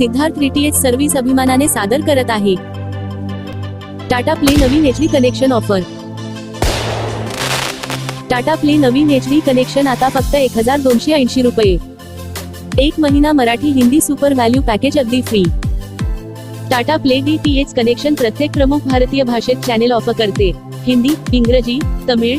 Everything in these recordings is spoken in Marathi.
सिद्धार्थ रिटीएच सर्व्हिस अभिमानाने सादर करत आहे. टाटा प्ले नवीन H connection offer Tata Play नवीन एच कनेक्शन आता फक्त एक हजार दोनशे ऐंशी रुपये. एक महिना Marathi Hindi super value package अगदी free Tata Play D T H connection प्रत्येक प्रमुख भारतीय भाषेत चॅनेल ऑफर करते. हिंदी इंग्रजी तमिळ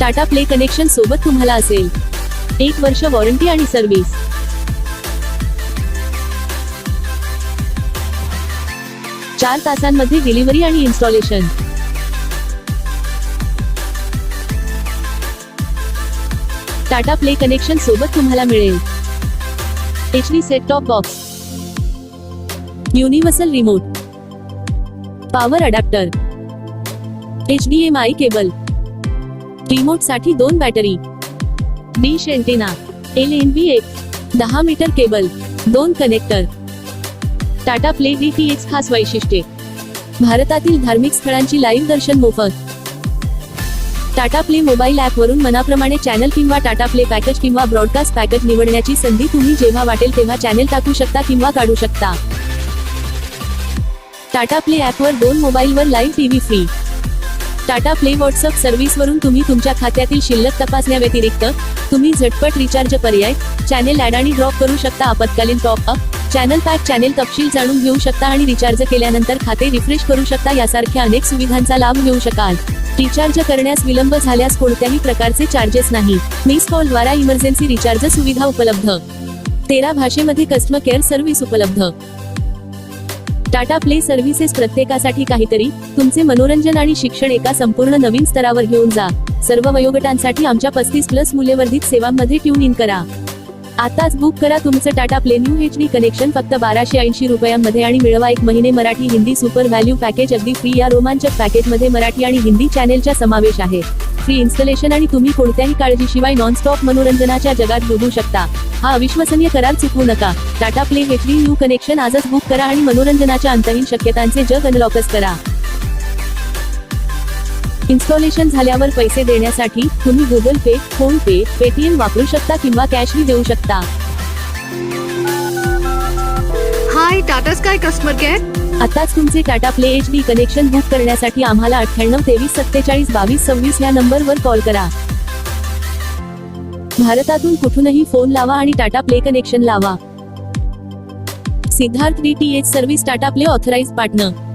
Tata Play connection सोबत तुम्हाला असेल. एक वर्ष वॉरंटी आणि सर्व्हिस. चार तासांमध्ये डिलिव्हरी आणि इन्स्टॉलेशन. टाटा प्ले कनेक्शन सोबत तुम्हाला मिळेल. H D set top box universal remote. Power adapter. H D M I cable. रिमोटसाठी दोन battery. Dish antenna L N B एक दहा मीटर केबल दोन connector. Tata Play D T H खास वैशिष्ट्ये. भारतातील धार्मिक स्थळांची लाईव्ह दर्शन मोफत. टाटा प्ले मोबाईल ऍप वरून मनाप्रमाणे चॅनल किंवा टाटा प्ले पॅकेज किंवा ब्रॉडकास्ट पॅकेज निवडण्याची संधी तुम्ही जेव्हा वाटेल तेव्हा चॅनल टाकू शकता किंवा काढू शकता. टाटा प्ले ऍपवर दोन मोबाईलवर live TV free Tata Play WhatsApp सर्व्हिसवरून तुम्ही तुमच्या खात्यातील शिल्लक तपासण्याव्यतिरिक्त तुम्ही झटपट रिचार्ज पर्याय चॅनेल ऍड आणि ड्रॉप करू शकता. आपत्कालीन top up channel pack channel तपशील जाणून घेऊ शकता आणि रिचार्ज केल्यानंतर खाते रिफ्रेश करू शकता यासारख्या अनेक सुविधांचा लाभ घेऊ शकाल. रिचार्ज करण्यास विलंब झाल्यास कोणत्याही प्रकारचे चार्जेस नाही. मिस कॉल द्वारा इमर्जन्सी रिचार्ज सुविधा उपलब्ध. तेरा भाषेमध्ये कस्टमर केअर सर्व्हिस उपलब्ध. टाटा प्ले सर्व्हिसेस प्रत्येकासाठी काहीतरी. तुमचे मनोरंजन आणि शिक्षण एका संपूर्ण नवीन स्तरावर घेऊन जा. सर्व वयोगटांसाठी आमच्या पस्तीस प्लस मूल्यवर्धित सेवांमध्ये ट्यून इन करा. आताच बुक करा तुमचं Tata Play new H D connection फक्त बाराशे ऐंशी रुपयांमध्ये आणि मिळवा एक महिने Marathi Hindi super value package अगदी फ्री या रोमांचक पॅकेजमध्ये मराठी आणि हिंदी चॅनेलचा समावेश आहे. फ्री इन्स्टॉलेशन आणि तुम्ही कोणत्याही काळजीशिवाय नॉनस्टॉप मनोरंजनाच्या जगात डुबू शकता. हा अविश्वसनीय करार चुकवू नका. Tata Play H D new connection आजच बुक करा आणि मनोरंजनाच्या अंतहीन शक्यतांचे जग अनलॉकच करा. इन्स्टॉलेशन झाल्यावर पैसे देण्यासाठी तुम्ही गुगल पे फोन पे पेटीएम वापरू शकता किंवा कॅशही देऊ शकता. Hi Tata Sky customer care आताच तुमचे Tata Play H D connection book करण्यासाठी आम्हाला अठ्ठ्याण्णव तेवीस सत्तेचाळीस बावीस सव्वीस या नंबरवर कॉल करा. भारतातून कुठूनही फोन लावा आणि टाटा प्ले कनेक्शन लावा. Siddharth D T H service Tata Play authorised partner